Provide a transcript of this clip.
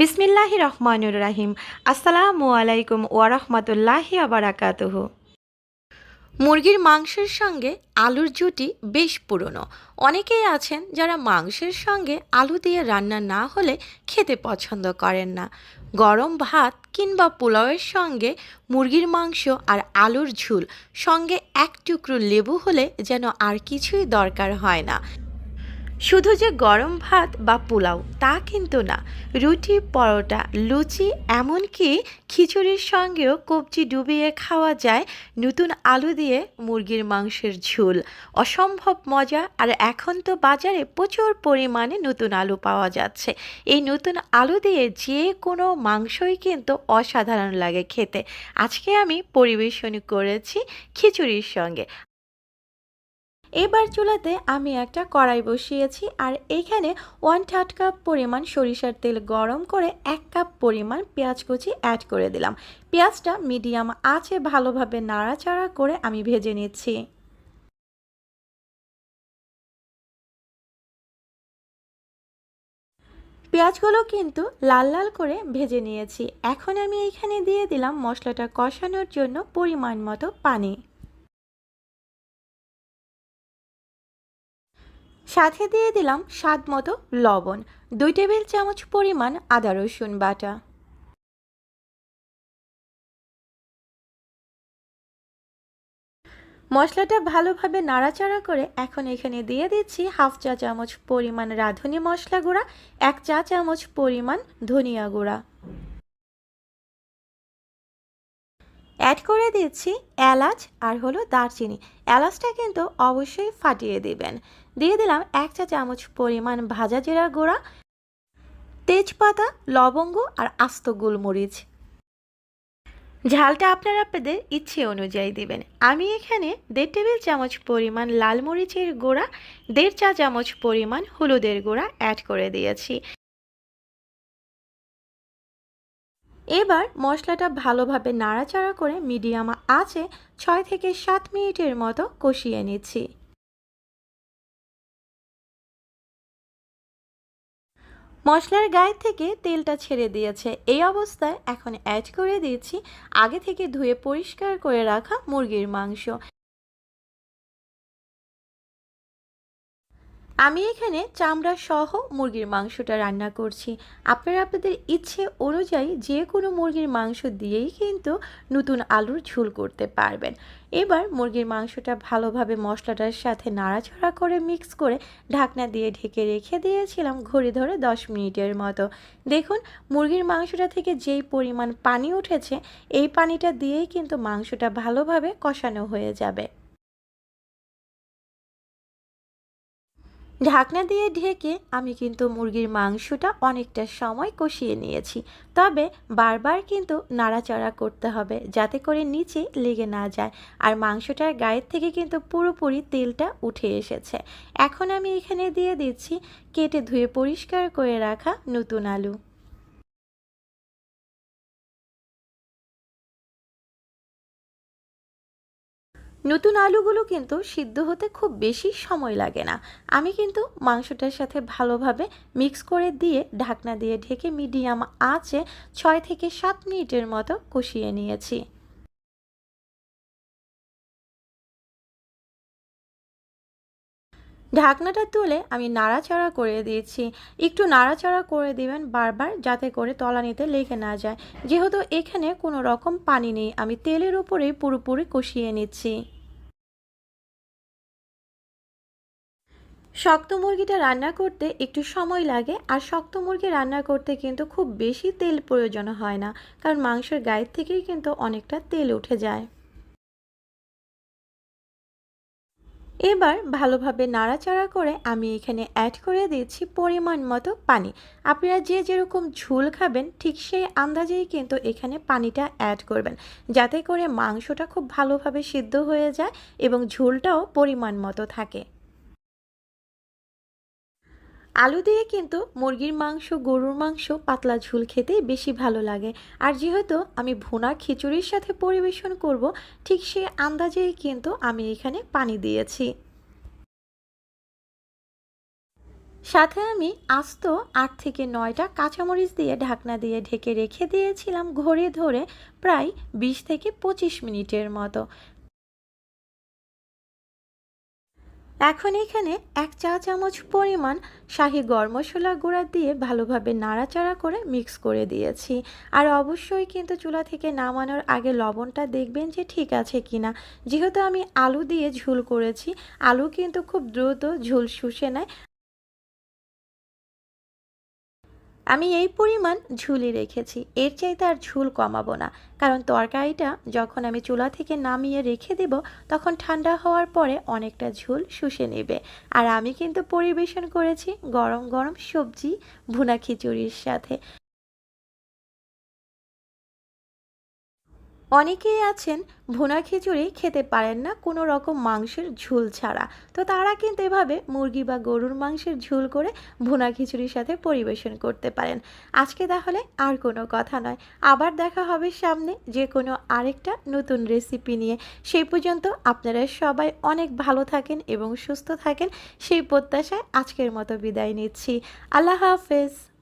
বিসমিল্লাহ রহমানুর রাহিম। আসসালামু আলাইকুম ওয়ারহমতুল্লাহি আবারাকাতুহ মুরগির মাংসের সঙ্গে আলুর জুটি বেশ পুরনো। অনেকেই আছেন যারা মাংসের সঙ্গে আলু দিয়ে রান্না না হলে খেতে পছন্দ করেন না। গরম ভাত কিংবা পোলাওয়ের সঙ্গে মুরগির মাংস আর আলুর ঝুল সঙ্গে এক টুকরো লেবু হলে যেন আর কিছুই দরকার হয় না। শুধু যে গরম ভাত বা পোলাও, তা কিন্তু না। রুটি, পরোটা, লুচি, এমনকি খিচুড়ির সঙ্গেও কবজি ডুবিয়ে খাওয়া যায় নতুন আলু দিয়ে মুরগির মাংসের ঝোল। অসম্ভব মজা, আর এখন তো বাজারে প্রচুর পরিমাণে নতুন আলু পাওয়া যাচ্ছে। এই নতুন আলু দিয়ে যে কোনো মাংসই কিন্তু অসাধারণ লাগে খেতে। আজকে আমি পরিবেশন করেছি খিচুড়ির সঙ্গে। এবার চুলাতে আমি একটা কড়াই বসিয়েছি আর এইখানে ওয়ান থার্ড কাপ পরিমাণ সরিষার তেল গরম করে এক কাপ পরিমাণ পেঁয়াজ কুচি অ্যাড করে দিলাম। পেঁয়াজটা মিডিয়াম আছে ভালোভাবে নাড়াচাড়া করে আমি ভেজে নিচ্ছি। পেঁয়াজগুলো কিন্তু লাল লাল করে ভেজে নিয়েছি। এখন আমি এইখানে দিয়ে দিলাম মশলাটা কষানোর জন্য পরিমাণ মতো পানি। সাথে দিয়ে দিলাম স্বাদ মতো লবণ, দুই টেবিল চামচ পরিমাণ আদা রসুন বাটা। মশলাটা ভালোভাবে নাড়াচাড়া করে এখন এখানে দিয়ে দিচ্ছি হাফ চা চামচ পরিমাণ রাঁধুনি মশলা গুঁড়া, এক চা চামচ পরিমাণ ধনিয়া গুঁড়া। অ্যাড করে দিচ্ছি এলাচ আর হলো দারচিনি। এলাচটা কিন্তু অবশ্যই ফাটিয়ে দিবেন। দিয়ে দিলাম এক চা চামচ পরিমাণ ভাজা জিরা গুঁড়া, তেজপাতা, লবঙ্গ আর আস্ত গোলমরিচ। ঝালটা আপনারা আপনাদের ইচ্ছে অনুযায়ী দিবেন। আমি এখানে দেড় টেবিল চামচ পরিমাণ লাল মরিচের গুঁড়া, দেড় চা চামচ পরিমাণ হলুদের গুঁড়া অ্যাড করে দিয়েছি। এবার মশলাটা ভালোভাবে নাড়াচাড়া করে মিডিয়াম আঁচে ছয় থেকে সাত মিনিটের মতো কষিয়ে নিচ্ছি। মশলার গায়ে থেকে তেলটা ছেড়ে দিয়েছে। এই অবস্থায় এখন অ্যাড করে দিয়েছি আগে থেকে ধুয়ে পরিষ্কার করে রাখা মুরগির মাংস। আমি এখানে চামড়া সহ মুরগির মাংসটা রান্না করছি। আপনারা আপনাদের ইচ্ছে অনুযায়ী যে কোনো মুরগির মাংস দিয়েই কিন্তু নতুন আলুর ঝুল করতে পারবেন। এবার মুরগির মাংসটা ভালোভাবে মশলাটার সাথে নাড়াচাড়া করে মিক্স করে ঢাকনা দিয়ে ঢেকে রেখে দিয়েছিলাম ঘড়ি ধরে দশ মিনিটের মতো। দেখুন, মুরগির মাংসটা থেকে যেই পরিমাণ পানি উঠেছে, এই পানিটা দিয়েই কিন্তু মাংসটা ভালোভাবে কষানো হয়ে যাবে। ঢাকনা দিয়ে ঢেকে আমি কিন্তু মুরগির মাংসটা অনেকটা সময় কষিয়ে নিয়েছি। তবে বারবার কিন্তু নাড়াচাড়া করতে হবে যাতে করে নিচে লেগে না যায়। আর মাংসটার গায়ের থেকে কিন্তু পুরোপুরি তেলটা উঠে এসেছে। এখন আমি এখানে দিয়ে দিচ্ছি কেটে ধুয়ে পরিষ্কার করে রাখা নতুন আলু। নতুন আলুগুলো কিন্তু সিদ্ধ হতে খুব বেশি সময় লাগে না। আমি কিন্তু মাংসটার সাথে ভালোভাবে মিক্স করে দিয়ে ঢাকনা দিয়ে ঢেকে মিডিয়াম আঁচে ছয় থেকে সাত মিনিটের মতো কষিয়ে নিয়েছি। ঢাকনাটা তুলে আমি নাড়াচাড়া করে দিয়েছি। একটু নাড়াচাড়া করে দিবেন বারবার যাতে করে তলানিতে লেগে না যায়। যেহেতু এখানে কোনো রকম পানি নেই, আমি তেলের উপরেই পুরোপুরি কষিয়ে নিচ্ছি। শক্ত মুরগিটা রান্না করতে একটু সময় লাগে, আর শক্ত মুরগি রান্না করতে কিন্তু খুব বেশি তেল প্রয়োজন হয় না, কারণ মাংসের গায়ের থেকেই কিন্তু অনেকটা তেল উঠে যায়। এবার ভালোভাবে নাড়াচাড়া করে আমি এখানে অ্যাড করে দিচ্ছি পরিমাণ মতো পানি। আপনারা যে যেরকম ঝোল খাবেন, ঠিক সেই আন্দাজেই কিন্তু এখানে পানিটা অ্যাড করবেন, যাতে করে মাংসটা খুব ভালোভাবে সিদ্ধ হয়ে যায় এবং ঝোলটাও পরিমাণ মতো থাকে। আলু দিয়ে কিন্তু মুরগির মাংস, গরুর মাংস পাতলা ঝুল খেতে বেশি ভালো লাগে। আর যেহেতু আমি ভুনা খিচুড়ির সাথে পরিবেশন করব, ঠিক সে আন্দাজেই কিন্তু আমি এখানে পানি দিয়েছি। সাথে আমি আস্ত আট থেকে নয়টা কাঁচামরিচ দিয়ে ঢাকনা দিয়ে ঢেকে রেখে দিয়েছিলাম ঘড়ি ধরে প্রায় বিশ থেকে পঁচিশ মিনিটের মতো। এখন এখানে এক চা চামচ পরিমাণ শাহি গরম মশলা গুঁড়া দিয়ে ভালোভাবে নাড়াচাড়া করে মিক্স করে দিয়েছি। আর অবশ্যই কিন্তু চুলা থেকে নামানোর আগে লবণটা দেখবেন যে ঠিক আছে কিনা। যেহেতু আমি আলু দিয়ে ঝুল করেছি, আলু কিন্তু খুব দ্রুত ঝুল শুষে নেয়। আমি এই পরিমাণ ঝুলি রেখেছি। এর চাইতে আর ঝুল কমাবো না। কারণ তরকারিটা যখন আমি চুলা থেকে নামিয়ে রেখে দেব, তখন ঠান্ডা হওয়ার পরে অনেকটা ঝুল শুষে নেবে। আর আমি কিন্তু পরিবেশন করেছি গরম গরম সবজি, ভুনা খিচুড়ির সাথে। অনেকেই আছেন, ভুনা খিচুড়ি খেতে পারেন না, কোনো রকম মাংসের ঝুল ছাড়া। তো তারা কিন্তু এভাবে মুরগি বা গরুর মাংসের ঝুল করে ভুনা খিচুড়ির সাথে পরিবেশন করতে পারেন। আজকে তাহলে আর কোনো কথা নয়। আবার দেখা হবে সামনে যে কোনো আরেকটা নতুন রেসিপি নিয়ে। সেই পর্যন্ত আপনারা সবাই অনেক ভালো থাকেন এবং সুস্থ থাকেন। সেই প্রত্যাশায় আজকের মতো বিদায় নিচ্ছি। আল্লাহ হাফেজ।